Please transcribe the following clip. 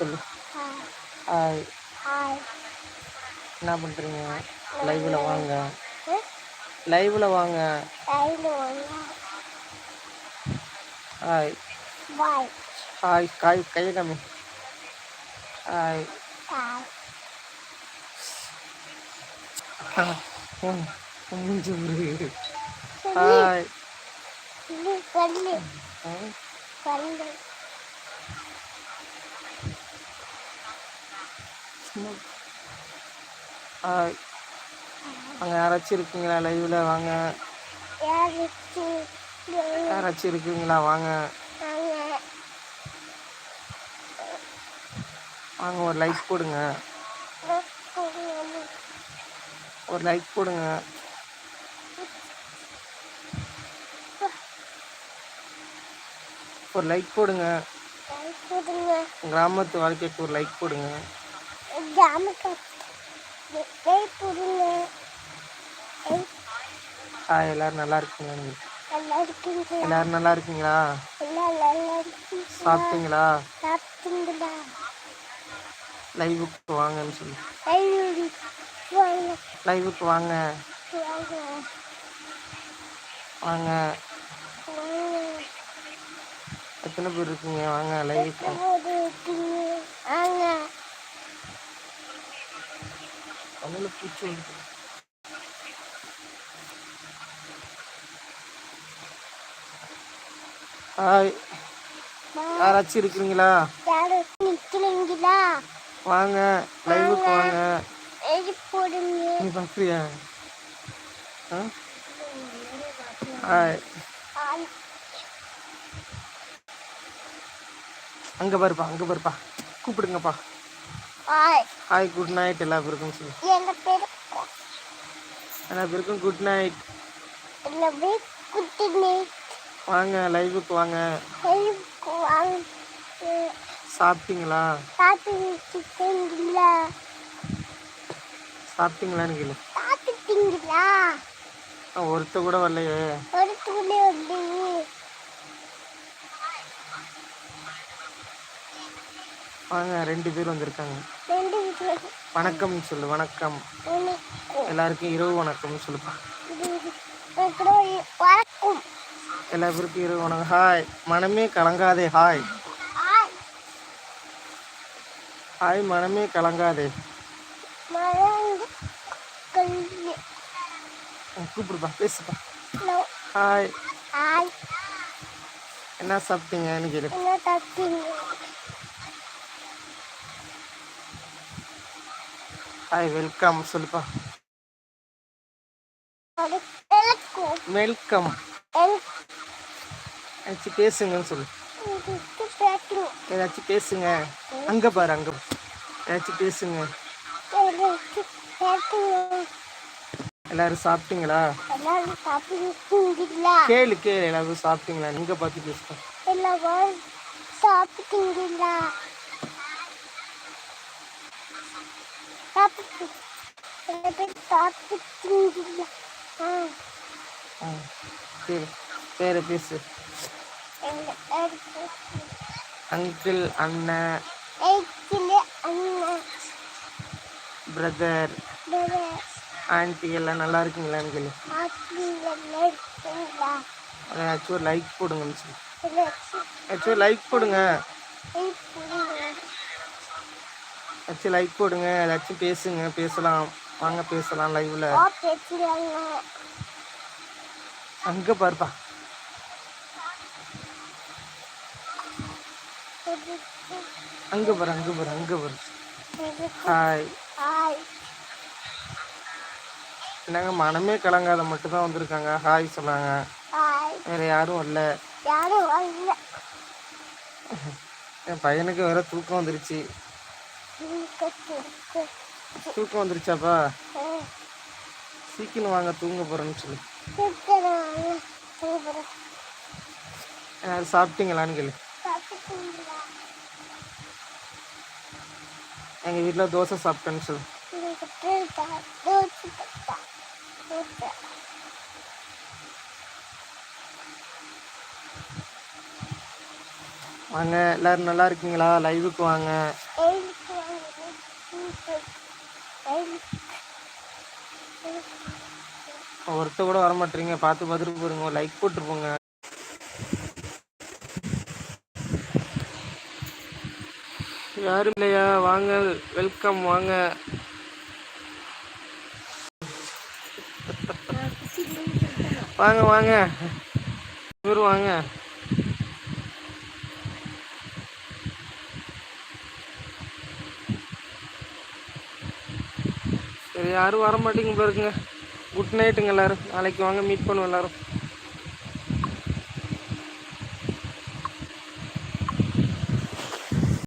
சொல்லு. ஹாய் என்ன பண்ணுறீங்க லைவில் வாங்க. லைவில் வாங்க. வாங்க. ஹாய் ஹாய் காய் கையை காமி ஹாய் ஹாய் மூஞ்சி ஒரு ஹாய் ஹாய் அங்கே யாராச்சும் இருக்கீங்களா? லைவில் வாங்க. யாராச்சும் இருக்கீங்களா? வாங்க. வாங்க ஒரு லைக் போடுங்க. ஒரு லைக் போடுங்க. ஒரு லைக் போடுங்க. கிராமத்து வாழ்க்கைக்கு ஒரு லைக் போடுங்க. ஜாமக்கா கை எல்லாரும் நல்லா இருக்கீங்களா? எல்லாரும் நல்லா இருக்கீங்களா? நல்லா சாப்பிட்டீங்களா? சாப்பிட்டீங்களா லைவுக்கு வாங்கன்னு சொல்லி. வாங்க லைவுக்கு வாங்க. வாங்க. எத்தனை பேர் இருக்கீங்க? வாங்க லைவுக்கு வாங்க. தமிழில் பூச்சி வந்து ஹாய். யாராச்சும் இருக்கிறீங்களா? யாரும் நிக்கிறீங்களா வாங்க லைவுக்கு வாங்க. நீ பார்க்குறியா? ஹாய். அங்கே பாருப்பா அங்கே பாருப்பா. கூப்பிடுங்கப்பா. ஹாய் குட் நைட் எல்லா பேருக்கும் சொல்லு. எல்லா பேருக்கும் குட் நைட் எல்லாமே குட்டினே வாங்க லைவுக்கு வாங்க. எழுதி வாங்க. சாப்பிட்டீங்களா? சாப்பிட்டீங்களா சாப்பிட்டீங்களான்னு கேளு. சாப்பிட்டீங்களா? ஒருத்த கூட வரலையே ஒரு துணி வந்து வாங்க ரெண்டு பேர் வந்திருக்காங்க. வணக்கம் சொல்லு வணக்கம். எல்லாருக்கும் இரவு வணக்கம் சொல்லுப்பா. எல்லா பேருக்கும் இரவு வணக்கம். ஹாய் மனமே கலங்காதே. ஹாய் ஹாய் மனமே கலங்காதே. கூப்பிடுப்பா பேசுப்பா. ஹாய் என்ன என்ன தப்பிங்க ஹாய் வெல்கம் சொல்லுப்பா. வெல்கம் ஏதாச்சும் பேசுங்கன்னு சொல்லு. பேசுங்க ஏதாச்சும் பேசுங்க. அங்க பாரு அங்க ஏதாச்சும் பேசுங்க. எல்லாரும் சாப்பிட்டீங்களா? கேளு கேளு. எல்லாரும் சாப்பிட்டீங்களா? நீங்க பார்த்து பேசுங்க. எல்லாரும் சாப்பிட்டீங்களா? சாப்பிட்டு சில பேர் ஆ ஆ சரி பேரை பேசு அங்கிள் அண்ணன் அண்ணன் பிரதர் ஆண்டி ஆன்ட்டி எல்லாம் நல்லா இருக்குங்களா அங்கிள் ஆப்பிள் ஏதாச்சும் ஒரு லைக் போடுங்கன்னு சொல்லி. ஏதாச்சும் ஒரு லைக் போடுங்க. ஏதாச்சும் லைக் போடுங்க ஏதாச்சும் பேசுங்க. பேசலாம். வாங்க பேசலாம் லைவ்ல அங்க பாருப்பா. அங்க பாரு அங்க பாரு அங்க பாரு. ஹாய் என்னங்க மனமே கலங்காத மட்டும் தான் வந்திருக்காங்க. ஹாய் சொன்னாங்க. வேற யாரும் வரல என் பையனுக்கு வேற தூக்கம் வந்துருச்சு. தூக்கம் வந்துருச்சாப்பா? சீக்கிரம் வாங்க தூங்க போறேன்னு சொல்லு. சாப்பிட்டீங்களான்னு கேளு. எங்கள் வீட்டில் தோசை சாப்பிட்டேன்னு சொல்லு. வாங்க எல்லாரும் நல்லா இருக்கீங்களா? லைவுக்கு வாங்க. ஒருத்த கூட வர மாட்டீங்க பார்த்து பார்த்துட்டு போருங்க லைக் போட்டு போங்க யாரும் இல்லையா? வாங்க. வெல்கம் வாங்க. வாங்க வாங்க. இவர் வாங்க. சரி யாரும் வர மாட்டீங்க பாருங்க. குட் நைட்டுங்க எல்லாரும். நாளைக்கு வாங்க மீட் பண்ணுவோம் எல்லோரும்.